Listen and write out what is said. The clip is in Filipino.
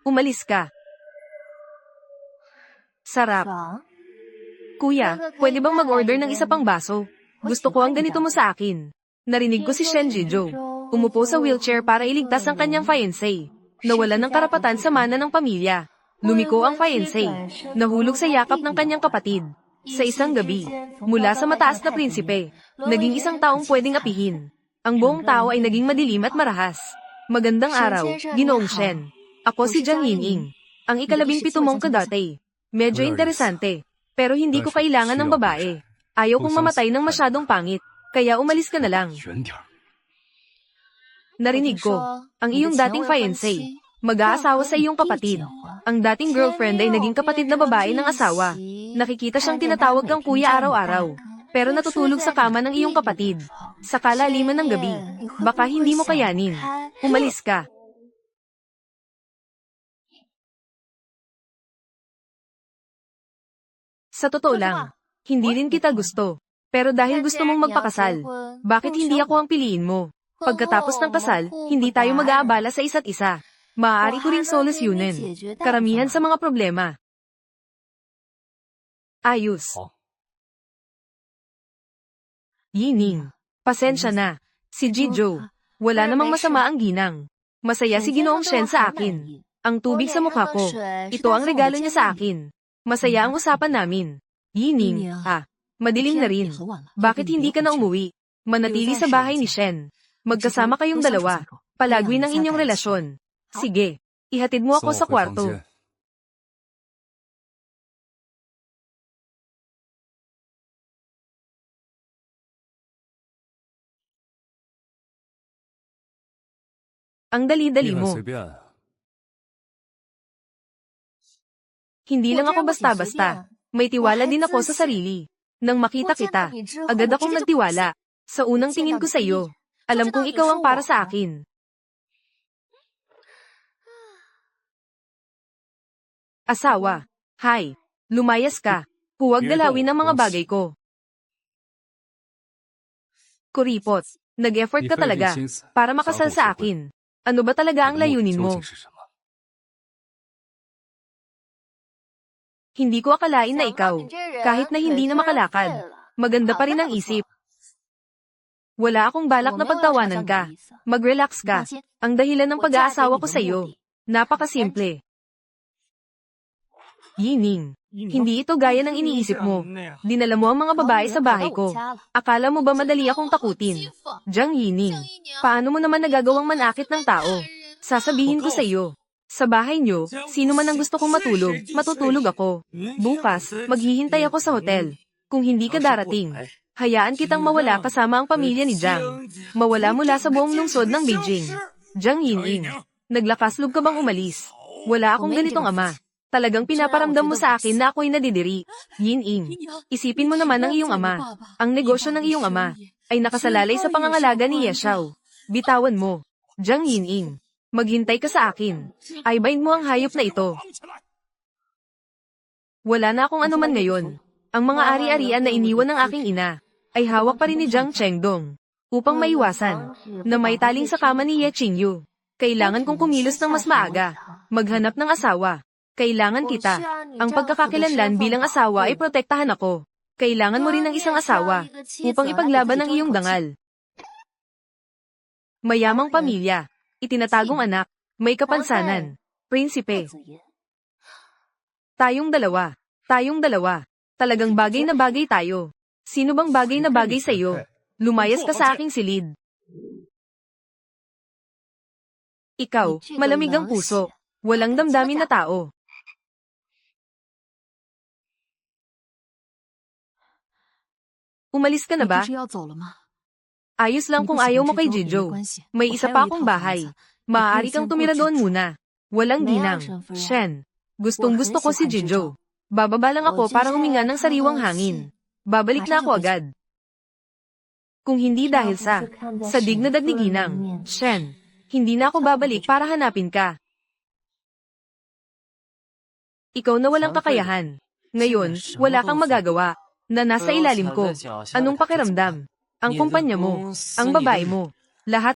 Umalis ka. Sarap. Kuya, pwede bang mag-order ng isa pang baso? Gusto ko ang ganito mo sa akin. Narinig ko si Shen Jijo. Umupo sa wheelchair para iligtas ang kanyang fiancé. Nawalan ng karapatan sa mana ng pamilya. Lumiko ang fiancé. Nahulog sa yakap ng kanyang kapatid. Sa isang gabi, mula sa mataas na prinsipe, naging isang taong pwedeng apihin. Ang buong tao ay naging madilim at marahas. Magandang araw, Ginoong Shen. Ako si Jiang Yining. Ang ikalabing pito mong kadatay. Medyo interesante. Pero hindi ko kailangan ng babae. Ayaw kong mamatay ng masyadong pangit. Kaya umalis ka na lang. Narinig ko, ang iyong dating fiancé. Mag-aasawa sa iyong kapatid. Ang dating girlfriend ay naging kapatid na babae ng asawa. Nakikita siyang tinatawag kang kuya araw-araw. Pero natutulog sa kama ng iyong kapatid. Sa kalaliman ng gabi. Baka hindi mo kayanin. Umalis ka. Sa totoo lang, hindi rin kita gusto. Pero dahil gusto mong magpakasal, bakit hindi ako ang piliin mo? Pagkatapos ng kasal, hindi tayo mag-aabala sa isa't isa. Maaari ko ring solusyonin. Karamihan sa mga problema. Ayos. Oh. Yining, pasensya na. Si Jijo, wala namang masama ang ginang. Masaya si Ginoong Shen sa akin. Ang tubig sa mukha ko, ito ang regalo niya sa akin. Masaya ang usapan namin. Yining, ah, madilim na rin. Bakit hindi ka na umuwi? Manatili sa bahay ni Shen. Magkasama kayong dalawa. Palagwin ang inyong relasyon. Sige, ihatid mo ako sa kwarto. Ang dali-dali mo. Hindi lang ako basta-basta. May tiwala din ako sa sarili. Nang makita kita, agad akong nagtiwala. Sa unang tingin ko sa iyo, alam kong ikaw ang para sa akin. Asawa, hi, lumayas ka, huwag dalawin ang mga bagay ko. Kuripot, nag-effort ka talaga para makasal sa akin. Ano ba talaga ang layunin mo? Hindi ko akalain na ikaw, kahit na hindi na makalakad, maganda pa rin ang isip. Wala akong balak na pagtawanan ka. Mag-relax ka. Ang dahilan ng pag-aasawa ko sa iyo. Napakasimple. Yining, hindi ito gaya ng iniisip mo. Dinala mo ang mga babae sa bahay ko. Akala mo ba madali akong takutin? Jiang Yining, paano mo naman nagagawang manakit ng tao? Sasabihin ko sa iyo. Sa bahay niyo, sino man ang gusto kong matulog, matutulog ako. Bukas, maghihintay ako sa hotel. Kung hindi ka darating, hayaan kitang mawala kasama ang pamilya ni Jiang. Mawala mula sa buong lungsod ng Beijing. Jiang Yining, naglakas loob ka bang umalis? Wala akong ganitong ama. Talagang pinaparamdam mo sa akin na ako'y nadidiri. Yin-ing, isipin mo naman ang iyong ama. Ang negosyo ng iyong ama ay nakasalalay sa pangangalaga ni Yeshao. Bitawan mo. Jiang Yin-ing, maghintay ka sa akin. Aybain mo ang hayop na ito. Wala na akong anuman ngayon. Ang mga ari-arian na iniwan ng aking ina ay hawak pa rin ni Jiang Chengdong upang maiwasan na may taling sa kama ni Ye Qingyu. Kailangan kong kumilos ng mas maaga, maghanap ng asawa. Kailangan kita. Ang pagkakakilanlan bilang asawa ay protektahan ako. Kailangan mo rin ng isang asawa upang ipaglaban ang iyong dangal. Mayamang pamilya, itinatagong anak, may kapansanan, prinsipe. Tayong dalawa, tayong dalawa, talagang bagay na bagay tayo. Sino bang bagay na bagay sa iyo? Lumayas ka sa aking silid. Ikaw, malamig ang puso. Walang damdamin na tao. Umalis ka na ba? Ayos lang kung ayaw mo kay Jijo. May isa pa akong bahay. Maaari kang tumira doon muna. Walang ginang. Shen. Gustong gusto ko si Jijo. Bababa lang ako para huminga ng sariwang hangin. Babalik na ako agad. Kung hindi dahil sa, sa dignidad ni Ginang, Shen, hindi na ako babalik para hanapin ka. Ikaw na walang kakayahan. Ngayon, wala kang magagawa na nasa ilalim ko. Anong pakiramdam? Ang kumpanya mo, ang babae mo, lahat